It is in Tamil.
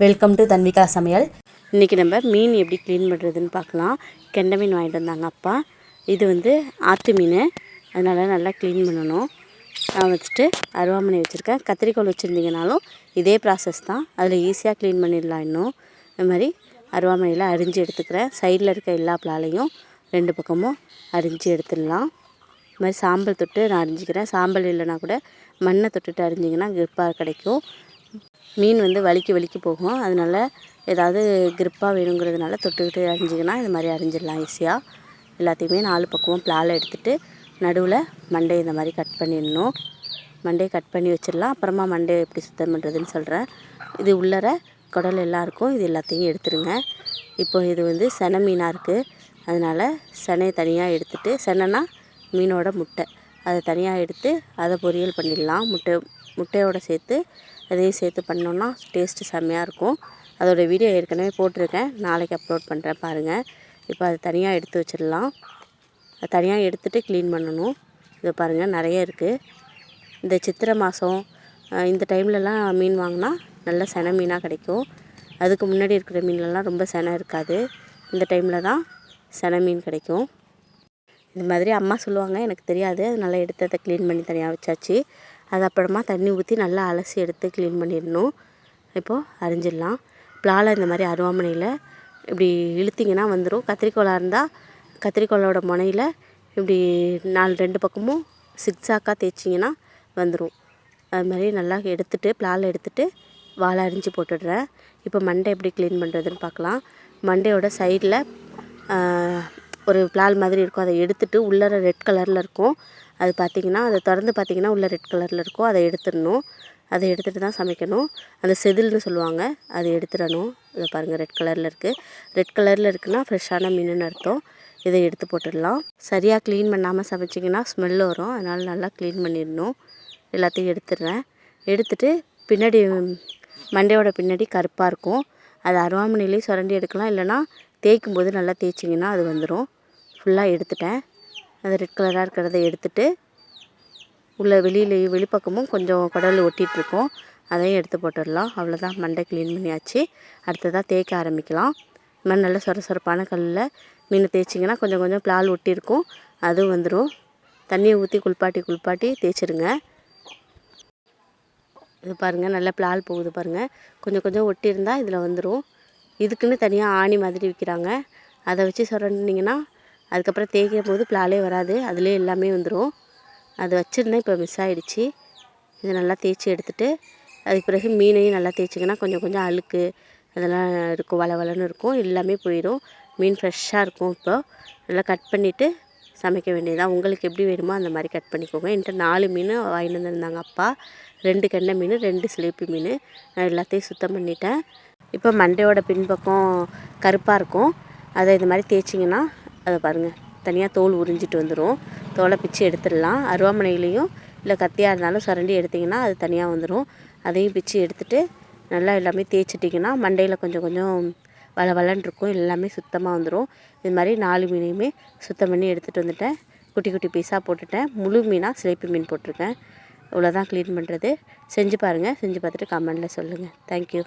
வெல்கம் டு தன்விகா சமையல் இன்றைக்கி நம்ம மீன் எப்படி க்ளீன் பண்ணுறதுன்னு பார்க்கலாம். கெண்டை மீன் வாங்கிட்டு வந்தாங்க அப்பா. இது வந்து ஆற்று மீன். அதனால் நல்லா க்ளீன் பண்ணணும். நான் வச்சுட்டு அருவாமனை வச்சுருக்கேன். கத்திரிக்கோல் வச்சுருந்தீங்கனாலும் இதே ப்ராசஸ் தான். அதில் ஈஸியாக க்ளீன் பண்ணிடலாம் இன்னும். இந்த மாதிரி அருவாமனையில் அரிஞ்சு எடுத்துக்கிறேன். சைடில் இருக்க எல்லா பிளாலையும் ரெண்டு பக்கமும் அரிஞ்சு எடுத்துடலாம். இது மாதிரி சாம்பல் தொட்டு நான் அரிஞ்சிக்கிறேன். சாம்பல் இல்லைனா கூட மண்ணை தொட்டுட்டு அரிஞ்சிங்கன்னா கிரிப்பாக கிடைக்கும். மீன் வந்து வலிக்கு வலிக்கு போகும். அதனால ஏதாவது கிரிப்பாக வேணுங்கிறதுனால தொட்டுக்கிட்டு அரிஞ்சிங்கன்னா இது மாதிரி அரிஞ்சிடலாம் ஈஸியாக எல்லாத்தையுமே நாலு பக்கமும் பிளால் எடுத்துகிட்டு நடுவில் மண்டை இந்த மாதிரி கட் பண்ணிடணும். மண்டையை கட் பண்ணி வச்சிடலாம். அப்புறமா மண்டையை எப்படி சுத்தம் பண்ணுறதுன்னு சொல்கிறேன் இது உள்ளர குடல் எல்லாம் இருக்கும். இது எல்லாத்தையும் எடுத்துருங்க. இப்போ இது வந்து செனை மீனாக இருக்குது அதனால் செனையை தனியாக எடுத்துகிட்டு செனைனா மீனோட முட்டை. அதை தனியாக எடுத்து அதை பொரியல் பண்ணிடலாம். முட்டை முட்டையோடு சேர்த்து அதையும் சேர்த்து பண்ணோன்னா டேஸ்ட்டு செம்மையாக இருக்கும். அதோடய வீடியோ ஏற்கனவே போட்டிருக்கேன். நாளைக்கு அப்லோட் பண்ணுறேன் பாருங்கள் இப்போ அது தனியாக எடுத்து வச்சிடலாம். அது தனியாக எடுத்துகிட்டு க்ளீன் பண்ணணும். இது பாருங்கள் நிறைய இருக்குது இந்த சித்திரை மாதம் இந்த டைம்லலாம் மீன் வாங்கினா நல்ல செனை மீனாக கிடைக்கும். அதுக்கு முன்னாடி இருக்கிற மீன்லலாம் ரொம்ப செனை இருக்காது. இந்த டைமில் தான் செனை மீன் கிடைக்கும். இது மாதிரி அம்மா சொல்லுவாங்க எனக்கு தெரியாது. அதனால் எடுத்து அதை க்ளீன் பண்ணி தனியாக வச்சாச்சு. அது அப்புறமா தண்ணி ஊற்றி நல்லா அலசி எடுத்து க்ளீன் பண்ணிடணும். இப்போது அரிஞ்சிடலாம். பிளால இந்த மாதிரி அருவாமனையில் இப்படி இழுத்திங்கன்னா வந்துடும் கத்திரிக்கோலாக இருந்தால் கத்திரிக்கோலோட முனையில் இப்படி நாலு ரெண்டு பக்கமும் சிக்ஸாக்காக தேய்ச்சிங்கன்னா வந்துடும் அது மாதிரி நல்லா எடுத்துகிட்டு பிளால் எடுத்துகிட்டு வாழை அரிஞ்சு போட்டுடுறேன். இப்போ மண்டை எப்படி க்ளீன் பண்ணுறதுன்னு பார்க்கலாம். மண்டையோட சைடில் ஒரு பிளால் மாதிரி இருக்கும். அதை எடுத்துகிட்டு உள்ளர ரெட் கலரில் இருக்கும். அது பார்த்திங்கன்னா அதை திறந்து பார்த்திங்கன்னா உள்ளே ரெட் கலரில் இருக்கும். அதை எடுத்துடணும். அதை எடுத்துகிட்டு தான் சமைக்கணும். அந்த செதில்னு சொல்லுவாங்க அதை எடுத்துடணும். இதை பாருங்கள் ரெட் கலரில் இருக்குது ரெட் கலரில் இருக்குன்னா ஃப்ரெஷ்ஷான மீனுன்னு அர்த்தம். இதை எடுத்து போட்டுடலாம். சரியாக க்ளீன் பண்ணாமல் சமைச்சிங்கன்னா ஸ்மெல் வரும். அதனால் நல்லா க்ளீன் பண்ணிடணும். எல்லாத்தையும் எடுத்துடுறேன். எடுத்துட்டு பின்னாடி மண்டையோட பின்னாடி கருப்பாக இருக்கும். அது அருவாமனையிலேயே சுரண்டி எடுக்கலாம். இல்லைனா தேய்க்கும் போது நல்லா தேய்ச்சிங்கன்னா அது வந்துடும் ஃபுல்லாக எடுத்துட்டேன். அது ரெட் கலராக இருக்கிறத எடுத்துட்டு உள்ள வெளியிலேயும் வெளிப்பக்கமும் கொஞ்சம் குடல் ஒட்டிகிட்ருக்கோம் அதையும் எடுத்து போட்டுடலாம். அவ்வளோதான் மண்டை க்ளீன் பண்ணியாச்சு. அடுத்ததாக தேய்க்க ஆரம்பிக்கலாம். இது மாதிரி நல்லா சொர சொரப்பான கல்லில் மீன் தேய்ச்சிங்கன்னா கொஞ்சம் கொஞ்சம் பிளால் ஒட்டியிருக்கும். அதுவும் வந்துடும் தண்ணியை ஊற்றி குளிப்பாட்டி குளிப்பாட்டி தேய்ச்சிருங்க. இது பாருங்கள் நல்லா பிளால் போகுது பாருங்கள் கொஞ்சம் கொஞ்சம் ஒட்டியிருந்தால் இதில் வந்துடும் இதுக்குன்னு தனியாக ஆணி மாதிரி விற்கிறாங்க அதை வச்சு சொரண்டிங்கன்னா அதுக்கப்புறம் தேய்க்கும் போது பிளாலே வராது. அதிலே எல்லாமே வந்துடும் அது வச்சுருந்தேன் இப்போ மிஸ் ஆகிடுச்சி இதை நல்லா தேய்ச்சி எடுத்துகிட்டு அதுக்கு பிறகு மீனையும் நல்லா தேய்ச்சிங்கன்னா கொஞ்சம் கொஞ்சம் அழுக்கு அதெல்லாம் இருக்கும் வள வளன்னு இருக்கும் எல்லாமே போயிடும் மீன் ஃப்ரெஷ்ஷாக இருக்கும் இப்போ. நல்லா கட் பண்ணிவிட்டு சமைக்க வேண்டியதுதான். உங்களுக்கு எப்படி வேணுமோ அந்த மாதிரி கட் பண்ணிக்கோங்க. என்கிட்ட நாலு மீன் வாங்கிட்டு வந்திருந்தாங்க அப்பா. ரெண்டு கெண்டை மீன் ரெண்டு சிலேப்பி மீன். நான் எல்லாத்தையும் சுத்தம் பண்ணிட்டேன். இப்போ மண்டையோட பின்பக்கம் கருப்பாக இருக்கும். அதை இது மாதிரி தேய்ச்சிங்கன்னா அதை பாருங்கள் தனியாக தோல் உறிஞ்சிட்டு வந்துடும் தோலை பிச்சு எடுத்துடலாம். அருவாமனையிலையும் இல்லை கத்தியாக இருந்தாலும் சுரண்டி எடுத்திங்கன்னா அது தனியாக வந்துடும் அதையும் பிச்சு எடுத்துகிட்டு நல்லா எல்லாமே தேய்ச்சிட்டிங்கன்னா மண்டையில் கொஞ்சம் கொஞ்சம் வள வளன்னு இருக்கும். எல்லாமே சுத்தமாக வந்துடும் இது மாதிரி நாலு மீனையுமே சுத்தம் பண்ணி எடுத்துகிட்டு வந்துட்டேன். குட்டி குட்டி பீஸாக போட்டுட்டேன். முழு மீனாக சிலேப்பி மீன் போட்டிருக்கேன். இவ்வளோதான் க்ளீன் பண்ணுறது செஞ்சு பாருங்கள் செஞ்சு பார்த்துட்டு கமெண்டில் சொல்லுங்கள் தேங்க்யூ